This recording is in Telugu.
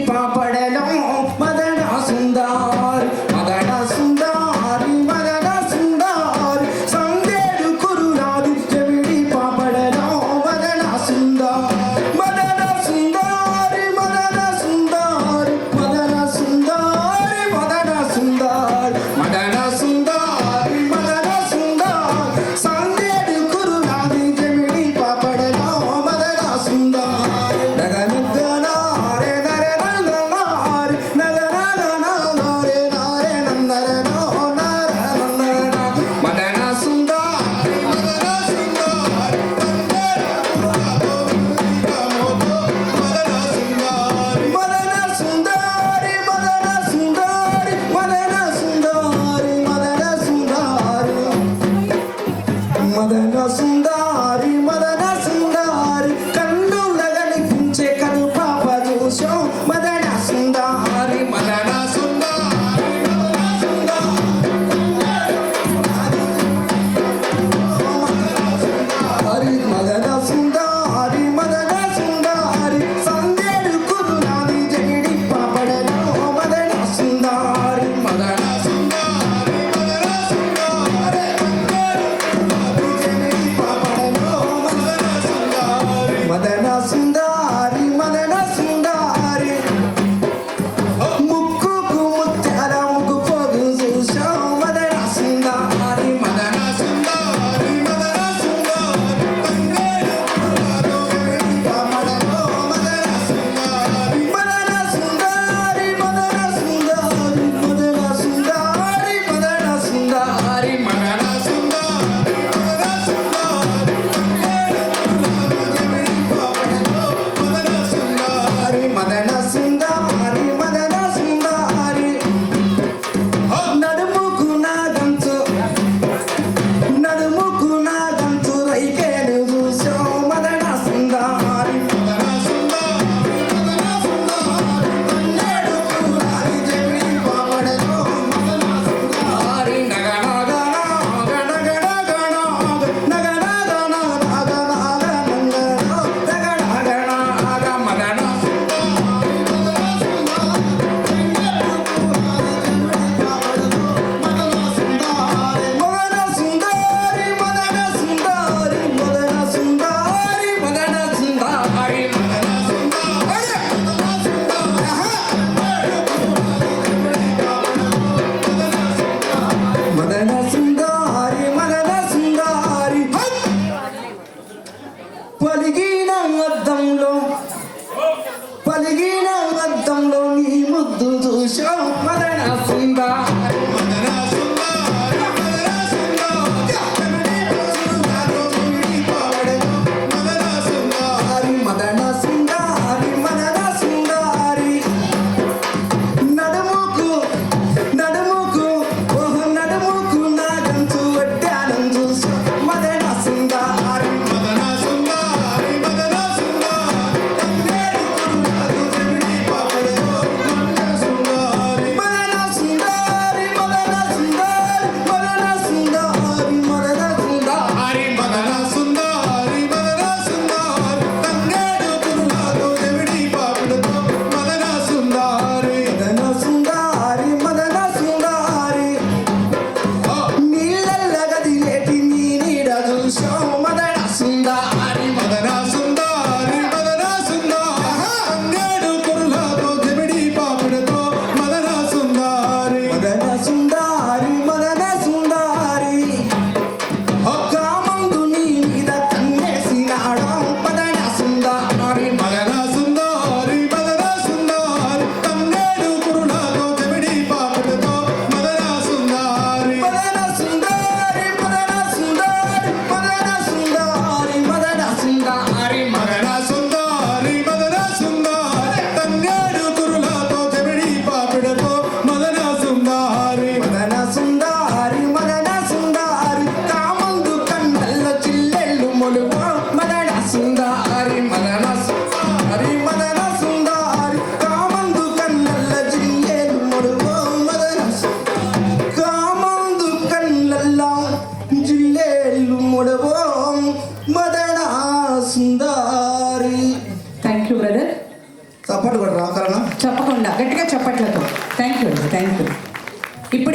പാപ്പടലോ Arasında పలిగిన అర్థంలో నీ ముద్దు చూశావు మరణ సుందరి. థ్యాంక్ యూ బ్రదర్ చప్పట్లు కూడా రాకరణ చెప్పకుండా గట్టిగా చప్పట్లతో. Thank you thank you